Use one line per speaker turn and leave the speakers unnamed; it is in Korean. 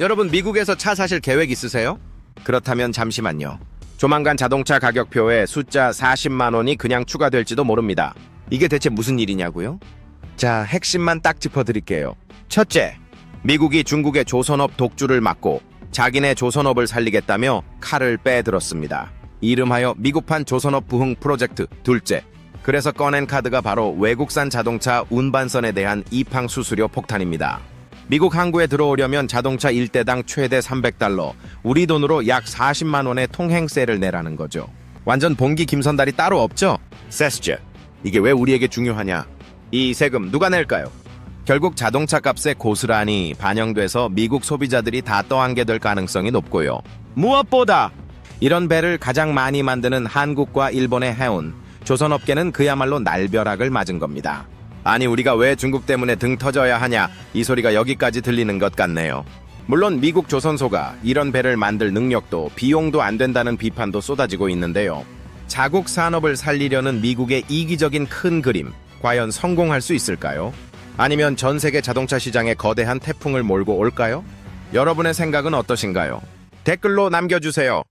여러분 미국에서 차 사실 계획 있으세요? 그렇다면 잠시만요. 조만간 자동차 가격표에 숫자 40만 원이 그냥 추가될지도 모릅니다. 이게 대체 무슨 일이냐고요? 자, 핵심만 딱 짚어드릴게요. 첫째, 미국이 중국의 조선업 독주를 막고 자기네 조선업을 살리겠다며 칼을 빼들었습니다. 이름하여 미국판 조선업 부흥 프로젝트. 둘째, 그래서 꺼낸 카드가 바로 외국산 자동차 운반선에 대한 이팡 수수료 폭탄입니다. 미국 항구에 들어오려면 자동차 1대당 최대 300달러, 우리 돈으로 약 40만 원의 통행세를 내라는 거죠. 완전 봉기 김선달이 따로 없죠? 세스제. 이게 왜 우리에게 중요하냐? 이 세금 누가 낼까요? 결국 자동차 값에 고스란히 반영돼서 미국 소비자들이 다 떠안게 될 가능성이 높고요. 무엇보다 이런 배를 가장 많이 만드는 한국과 일본의 해운, 조선업계는 그야말로 날벼락을 맞은 겁니다. 아니 우리가 왜 중국 때문에 등 터져야 하냐 이 소리가 여기까지 들리는 것 같네요. 물론 미국 조선소가 이런 배를 만들 능력도 비용도 안 된다는 비판도 쏟아지고 있는데요. 자국 산업을 살리려는 미국의 이기적인 큰 그림 과연 성공할 수 있을까요? 아니면 전 세계 자동차 시장에 거대한 태풍을 몰고 올까요? 여러분의 생각은 어떠신가요? 댓글로 남겨주세요.